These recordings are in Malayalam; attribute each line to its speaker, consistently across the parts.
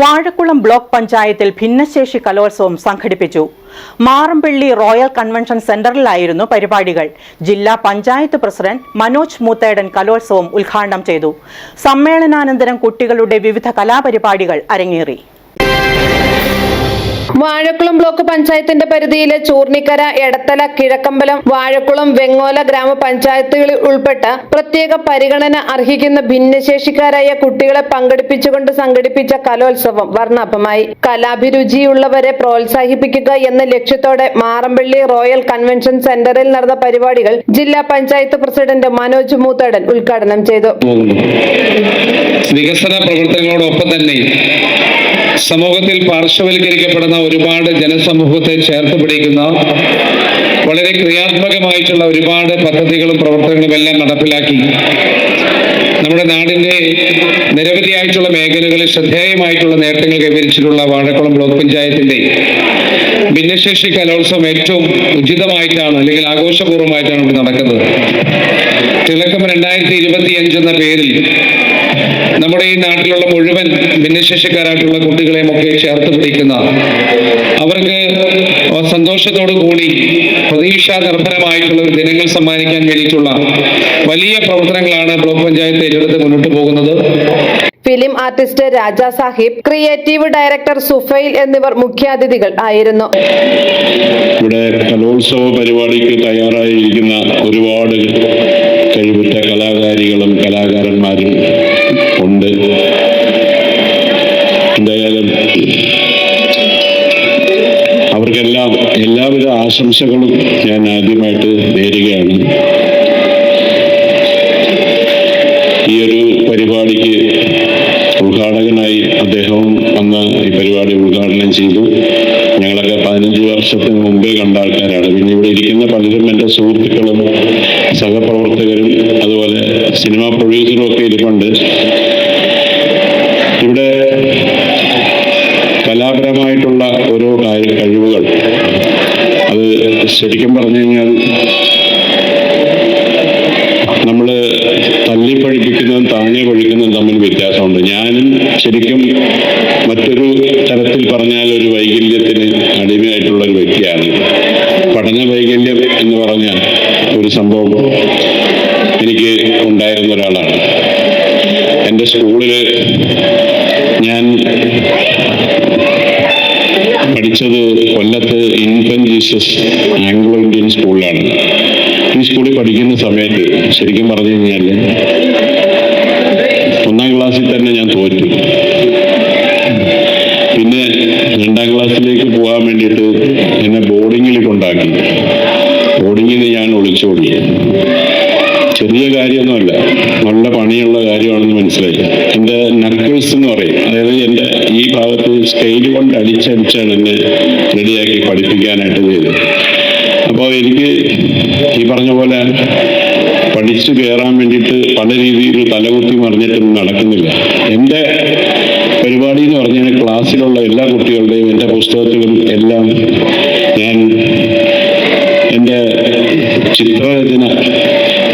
Speaker 1: വാഴക്കുളം ബ്ലോക്ക് പഞ്ചായത്തിൽ ഭിന്നശേഷി കലോത്സവം സംഘടിപ്പിച്ചു. മാറമ്പള്ളി റോയൽ കൺവെൻഷൻ സെന്ററിലായിരുന്നു പരിപാടികൾ. ജില്ലാ പഞ്ചായത്ത് പ്രസിഡന്റ് മനോജ് മൂത്തേടൻ കലോത്സവം ഉദ്ഘാടനം ചെയ്തു. സമ്മേളനാനന്തരം കുട്ടികളുടെ വിവിധ കലാപരിപാടികൾ അരങ്ങേറി.
Speaker 2: വാഴക്കുളം ബ്ലോക്ക് പഞ്ചായത്തിന്റെ പരിധിയിലെ ചൂർണിക്കര എടത്തല കിഴക്കമ്പലം വാഴക്കുളം വെങ്ങോല ഗ്രാമപഞ്ചായത്തുകളിൽ ഉൾപ്പെട്ട പ്രത്യേക പരിഗണന അർഹിക്കുന്ന ഭിന്നശേഷിക്കാരായ കുട്ടികളെ പങ്കെടുപ്പിച്ചുകൊണ്ട് സംഘടിപ്പിച്ച കലോത്സവം വർണാഭമായി. കലാഭിരുചിയുള്ളവരെ പ്രോത്സാഹിപ്പിക്കുക എന്ന ലക്ഷ്യത്തോടെ മാറമ്പള്ളി റോയൽ കൺവെൻഷൻ സെന്ററിൽ നടന്ന പരിപാടികൾ ജില്ലാ പഞ്ചായത്ത് പ്രസിഡന്റ് മനോജ് മൂത്തടൻ ഉദ്ഘാടനം ചെയ്തു.
Speaker 3: വികസന പ്രവർത്തനങ്ങളോടൊപ്പം തന്നെ സമൂഹത്തിൽ പാർശ്വവൽക്കരിക്കപ്പെടുന്ന ഒരുപാട് ജനസമൂഹത്തെ ചേർത്ത് പിടിക്കുന്ന വളരെ ക്രിയാത്മകമായിട്ടുള്ള ഒരുപാട് പദ്ധതികളും പ്രവർത്തനങ്ങളും എല്ലാം നടപ്പിലാക്കി. നമ്മുടെ നാടിന്റെ നിരവധിയായിട്ടുള്ള മേഖലകളിൽ ശ്രദ്ധേയമായിട്ടുള്ള നേട്ടങ്ങൾ കൈവരിച്ചിട്ടുള്ള വാഴക്കുളം ബ്ലോക്ക് പഞ്ചായത്തിന്റെ ഭിന്നശേഷി കലോത്സവം ഏറ്റവും ഉചിതമായിട്ടാണ് അല്ലെങ്കിൽ ആഘോഷപൂർവമായിട്ടാണ് ഇവിടെ നടക്കുന്നത്. തിളക്കം രണ്ടായിരത്തി ഇരുപത്തി എന്ന പേരിൽ നമ്മുടെ ഈ നാട്ടിലുള്ള മുഴുവൻ ഭിന്നശേഷിക്കാരായിട്ടുള്ള കുട്ടികളെയും ഒക്കെ ചേർത്ത് പിടിക്കുന്ന അവർക്ക് സന്തോഷത്തോടു കൂടി പ്രതീക്ഷാ നിർഭരമായിട്ടുള്ള ഒരു ദിനങ്ങൾ സമ്മാനിക്കാൻ വേണ്ടിയിട്ടുള്ള വലിയ പ്രവർത്തനങ്ങളാണ് ബ്ലോക്ക് പഞ്ചായത്ത് ഏറ്റെടുത്ത് മുന്നോട്ട് പോകുന്നത്.
Speaker 2: Film artist Raja Sahib creative director Sufail എന്നിവർ മുഖ്യാതിഥികൾ ആയിരുന്നു.
Speaker 4: ഇവിടെ കലോത്സവ പരിപാടിക്ക് തയ്യാറായിരിക്കുന്ന ഒരുപാട് കഴിവുറ്റ കലാകാരികളും കലാകാരന്മാരും ആശംസകളും ഞാൻ ആദ്യമായിട്ട് നേരുകയാണ്. ഈ ഒരു പരിപാടിക്ക് ഉദ്ഘാടകനായി അദ്ദേഹവും വന്ന് ഈ പരിപാടി ഉദ്ഘാടനം ചെയ്തു. ഞങ്ങളൊക്കെ പതിനഞ്ച് വർഷത്തിന് മുമ്പേ കണ്ട ആൾക്കാരാണ്. പിന്നെ ഇവിടെ ഇരിക്കുന്ന പലരും എന്റെ സുഹൃത്തുക്കളും സഹപ്രവർത്തകരും അതുപോലെ സിനിമാ പ്രൊഡ്യൂസറും ഒക്കെ ഇരിപ്പുണ്ട്. ശരിക്കും പറഞ്ഞു കഴിഞ്ഞാൽ നമ്മൾ തല്ലി പഠിപ്പിക്കുന്നതും താങ്ങി പഠിക്കുന്നതും തമ്മിൽ വ്യത്യാസമുണ്ട്. ഞാനും ശരിക്കും മറ്റൊരു തരത്തിൽ പറഞ്ഞാൽ ഒരു വൈകല്യത്തിന് അടിമയായിട്ടുള്ള ഒരു വ്യക്തിയാണ്. പഠന വൈകല്യം എന്ന് പറഞ്ഞാൽ ഒരു സംഭവം എനിക്ക് ഉണ്ടായിരുന്ന ഒരാളാണ്. എന്റെ സ്കൂളിൽ ഞാൻ പഠിച്ചത് കൊല്ലത്ത് ഇൻഫന്റ് ജീസസ് ആംഗ്ലോ ഇന്ത്യൻ സ്കൂളിലാണ് ഈ സ്കൂളിൽ പഠിക്കുന്ന സമയത്ത് ശരിക്കും പറഞ്ഞു കഴിഞ്ഞാൽ ഒന്നാം ക്ലാസ്സിൽ തന്നെ ഞാൻ തോറ്റു. പിന്നെ രണ്ടാം ക്ലാസ്സിലേക്ക് പോകാൻ വേണ്ടിയിട്ട് എന്നെ ബോർഡിങ്ങിൽ കൊണ്ടാക്കി. ബോർഡിങ്ങിൽ നിന്ന് ഞാൻ ഒളിച്ചോടി. ചെറിയ കാര്യമൊന്നുമല്ല നല്ല പണിയുള്ള കാര്യമാണെന്ന് മനസ്സിലായി. എന്റെ നക്കിൾസ് എന്ന് പറയും. അതായത് എന്റെ ഈ ഭാഗത്ത് സ്കെയിൽ കൊണ്ട് അടിച്ചടിച്ചാണ് എന്നെ റെഡിയാക്കി പഠിപ്പിക്കാനായിട്ട് ചെയ്തത്. അപ്പോൾ എനിക്ക് ഈ പറഞ്ഞ പോലെ പഠിച്ചു കയറാൻ വേണ്ടിയിട്ട് പല രീതിയിൽ തലകുത്തി മറിഞ്ഞിട്ടൊന്നും നടക്കുന്നില്ല. എന്റെ പരിപാടി എന്ന് പറഞ്ഞാൽ ക്ലാസ്സിലുള്ള എല്ലാ കുട്ടികളുടെയും എന്റെ പുസ്തകത്തിലും എല്ലാം ഞാൻ എന്റെ ചിത്രരചന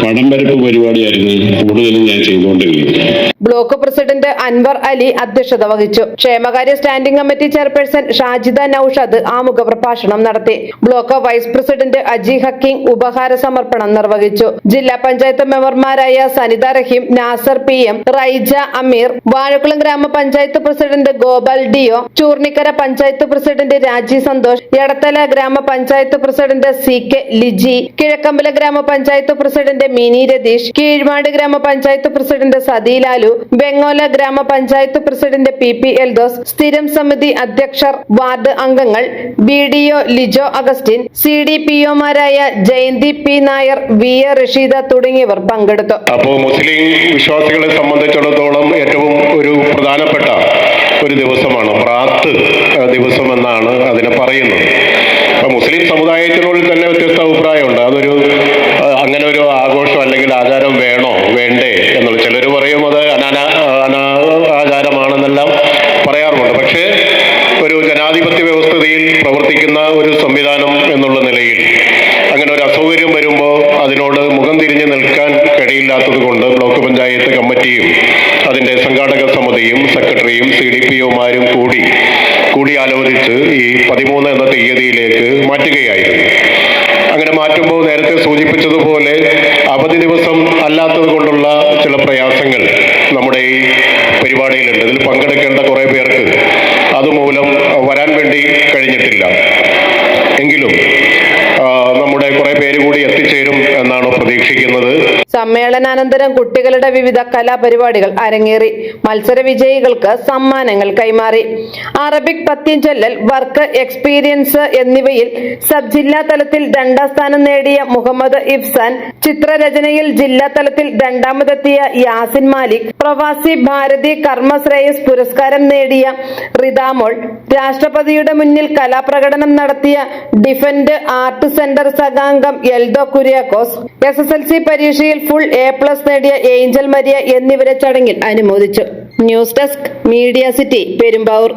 Speaker 4: പടം വരപ്പ് പരിപാടിയായിരുന്നു കൂടുതലും ഞാൻ ചെയ്തുകൊണ്ടിരുന്നത്.
Speaker 2: ബ്ലോക്ക് പ്രസിഡന്റ് അൻവർ അലി അധ്യക്ഷത വഹിച്ചു. ക്ഷേമകാര്യ standing committee chairperson Shajida Noushad ആമുഖ പ്രഭാഷണം നടത്തി. Block vice president Aji Hakkim ഉപഹാര സമർപ്പണം നിർവഹിച്ചു. ജില്ലാ പഞ്ചായത്ത് മെമ്പർമാരായ സനിത റഹീം നാസർ പി എം റൈജ അമീർ വാഴക്കുളം ഗ്രാമപഞ്ചായത്ത് president Gopal D O Choornikkara panchayat president Raji Santhosh Edathala ഗ്രാമപഞ്ചായത്ത് president C K Liji Kizhakkambalam ഗ്രാമപഞ്ചായത്ത് പ്രസിഡന്റ് മിനി രതീഷ് കീഴ്മാട് ഗ്രാമപഞ്ചായത്ത് പ്രസിഡന്റ് വെങ്ങോല ഗ്രാമപഞ്ചായത്ത് പ്രസിഡന്റ് പി പി എൽദോസ് സ്ഥിരം സമിതി അധ്യക്ഷർ വാർഡ് അംഗങ്ങൾ B D O Lijo Augustine C D P ഒമാരായ Jayanthi P Nair V A Rasheeda തുടങ്ങിയവർ പങ്കെടുത്തു.
Speaker 5: അപ്പോൾ മുസ്ലിം വിശ്വാസികളെ സംബന്ധിച്ചിടത്തോളം ഏറ്റവും ഒരു പ്രധാനപ്പെട്ട ഒരു ദിവസമാണ് പ്രാത്ത് ദിവസം എന്നാണ് അതിനെ പറയുന്നത്. അപ്പോൾ മുസ്ലിം സമുദായത്തിനുള്ളിൽ തന്നെ വ്യത്യസ്ത അഭിപ്രായമുണ്ട്. അതൊരു പ്രവർത്തിക്കുന്ന ഒരു സംവിധാനം എന്നുള്ള നിലയിൽ. അങ്ങനെ ഒരു അസൗകര്യം വരുമ്പോൾ അതിനോട് മുഖം തിരിഞ്ഞ് നിൽക്കാൻ കഴിയില്ലാത്തത് കൊണ്ട് ബ്ലോക്ക് പഞ്ചായത്ത് കമ്മിറ്റിയും അതിന്റെ സംഘാടക സമിതിയും സെക്രട്ടറിയും സി ഡി പി ഒമാരും കൂടി കൂടിയാലോചിച്ച് ഈ പതിമൂന്ന് എന്ന തീയതിയിലേക്ക് മാറ്റുകയായിരുന്നു. അങ്ങനെ മാറ്റുമ്പോൾ നേരത്തെ സൂചിപ്പിച്ചതുപോലെ അവധി ദിവസം കുറേ പേര് കൂടി എത്തിച്ചേരും എന്നാണ് പ്രതീക്ഷിക്കുന്നത്.
Speaker 2: സമ്മേളനാനന്തരം കുട്ടികളുടെ വിവിധ കലാപരിപാടികൾ അരങ്ങേറി. മത്സര വിജയികൾക്ക് സമ്മാനങ്ങൾ കൈമാറി. അറബിക് പത്യഞ്ചൊല്ലൽ വർക്ക് എക്സ്പീരിയൻസ് എന്നിവയിൽ സബ് ജില്ലാ തലത്തിൽ രണ്ടാം സ്ഥാനം നേടിയ മുഹമ്മദ് ഇഫ്സാൻ ചിത്രരചനയിൽ ജില്ലാ തലത്തിൽ രണ്ടാമതെത്തിയ യാസിൻ മാലിക് പ്രവാസി ഭാരതി കർമ്മശ്രേയസ് പുരസ്കാരം നേടിയ റിതാമോൾ രാഷ്ട്രപതിയുടെ മുന്നിൽ കലാപ്രകടനം നടത്തിയ defend art centre വിഭാഗാംഗം Eldho Kuriakose S S L C പരീക്ഷയിൽ ഫുൾ എ പ്ലസ് നേടിയ ഏഞ്ചൽ മരിയ എന്നിവരെ ചടങ്ങിൽ അനുമോദിച്ചു. News desk media city Perumbavoor.